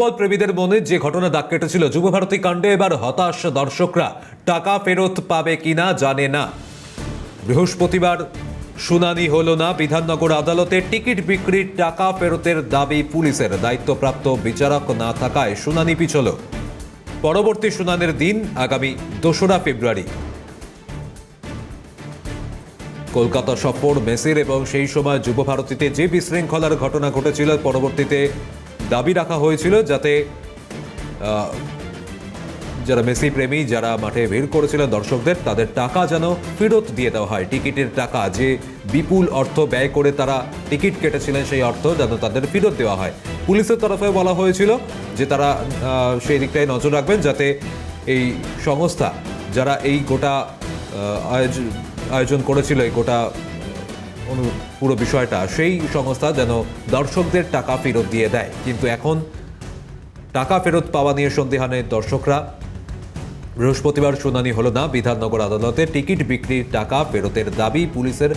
Football প্রেমীদের মনে যে ঘটনা দাগ কেটেছিল যুবভারতী কাণ্ডে এবার হতাশ দর্শকরা। টাকা ফেরত পাবে কিনা জানে না। বৃহস্পতিবার শুনানি হলো না, বিধাননগর আদালতে টিকিট বিক্রির টাকা ফেরতের দাবি পুলিশের। দায়িত্বপ্রাপ্ত বিচারক না থাকায় শুনানি পিছল। পরবর্তী শুনানির দিন আগামী দোসরা ফেব্রুয়ারি। কলকাতা সফর, মেসির এবং সেই সময় যুবভারতীতে যে বিশৃঙ্খলার ঘটনা ঘটেছিল, পরবর্তীতে দাবি রাখা হয়েছিল যাতে যারা মেসি প্রেমী, যারা মাঠে ভিড় করেছিলেন দর্শকদের, তাদের টাকা যেন ফেরত দিয়ে দেওয়া হয়। টিকিটের টাকা যে বিপুল অর্থ ব্যয় করে তারা টিকিট কেটেছিলেন, সেই অর্থ যেন তাদের ফেরত দেওয়া হয়। পুলিশের তরফে বলা হয়েছিল যে তারা সেই দিকটায় নজর রাখবেন যাতে এই সংস্থা, যারা এই গোটা আয়োজন করেছিল, এই গোটা পুরো বিষয়টা। সেই সংস্থা যেন দর্শকদের টাকা ফেরত দিয়ে দেয়। কিন্তু এখন টাকা ফেরত পাওয়া নিয়ে সন্দেহানে দর্শকরা। বৃহস্পতিবার শুনানি হলো না। বিধাননগর আদালতে টিকিট বিক্রির টাকা ফেরতের দাবি পুলিশের।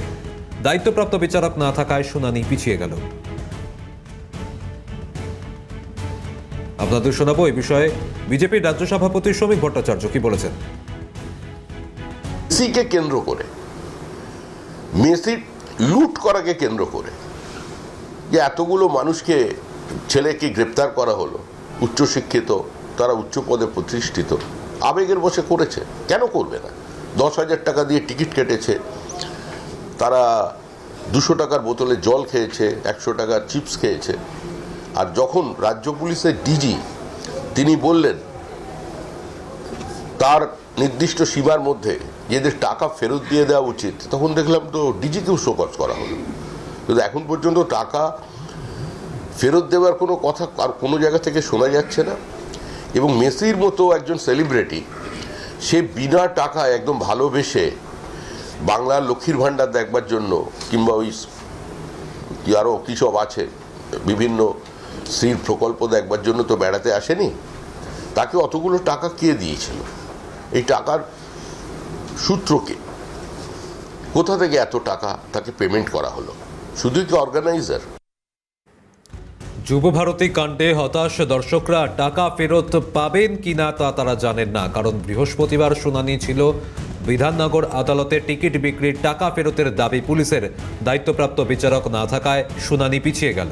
দায়িত্বপ্রাপ্ত বিচারক না থাকায় শুনানি পিছিয়ে গেল। আপনাদের শোনাবো এই বিষয়ে বিজেপির রাজ্য সভাপতি শ্রমিক ভট্টাচার্য কি বলেছেন? মেসিকে কেন্দ্র করে। মেসির লুট করাকে কেন্দ্র করে। যে এতগুলো মানুষকে, ছেলেকে গ্রেপ্তার করা হলো, উচ্চশিক্ষিত, তারা উচ্চ পদে প্রতিষ্ঠিত, আবেগের বসে করেছে। কেন করবে না? দশ হাজার টাকা দিয়ে টিকিট কেটেছে, তারা দুশো টাকার বোতলে জল খেয়েছে, একশো টাকার চিপস খেয়েছে। আর যখন রাজ্য পুলিশের ডিজি, তিনি বললেন, তার নির্দিষ্ট সীমার মধ্যে যেদের টাকা ফেরত দিয়ে দেওয়া উচিত, তখন দেখলাম তো ডিজিকেও শোকজ করা হলো। কিন্তু এখন পর্যন্ত টাকা ফেরত দেওয়ার কোনো কথা আর কোনো জায়গা থেকে শোনা যাচ্ছে না। এবং মেসির মতো একজন সেলিব্রিটি, সে বিনা টাকায় একদম ভালোবেসে বাংলার লক্ষ্মীর ভাণ্ডার দেখবার জন্য কিংবা ওই আরও কী সব আছে, বিভিন্ন স্ত্রীর প্রকল্প দেখবার জন্য তো বেড়াতে আসেনি, তাকে অতগুলো টাকা কে দিয়েছিল? এই টাকার সূত্রকে। কোথা থেকে এত টাকা তাকে পেমেন্ট করা হলো? শুধুই কি অর্গানাইজার যুবভারতী কাণ্ডে হতাশ দর্শকরা, টাকা ফেরত পাবেন কিনা তা তারা জানেন না। কারণ বৃহস্পতিবার শুনানি ছিল, বিধাননগর আদালতে টিকিট বিক্রির টাকা ফেরতের দাবি পুলিশের। দায়িত্বপ্রাপ্ত বিচারক না থাকায় শুনানি পিছিয়ে গেল।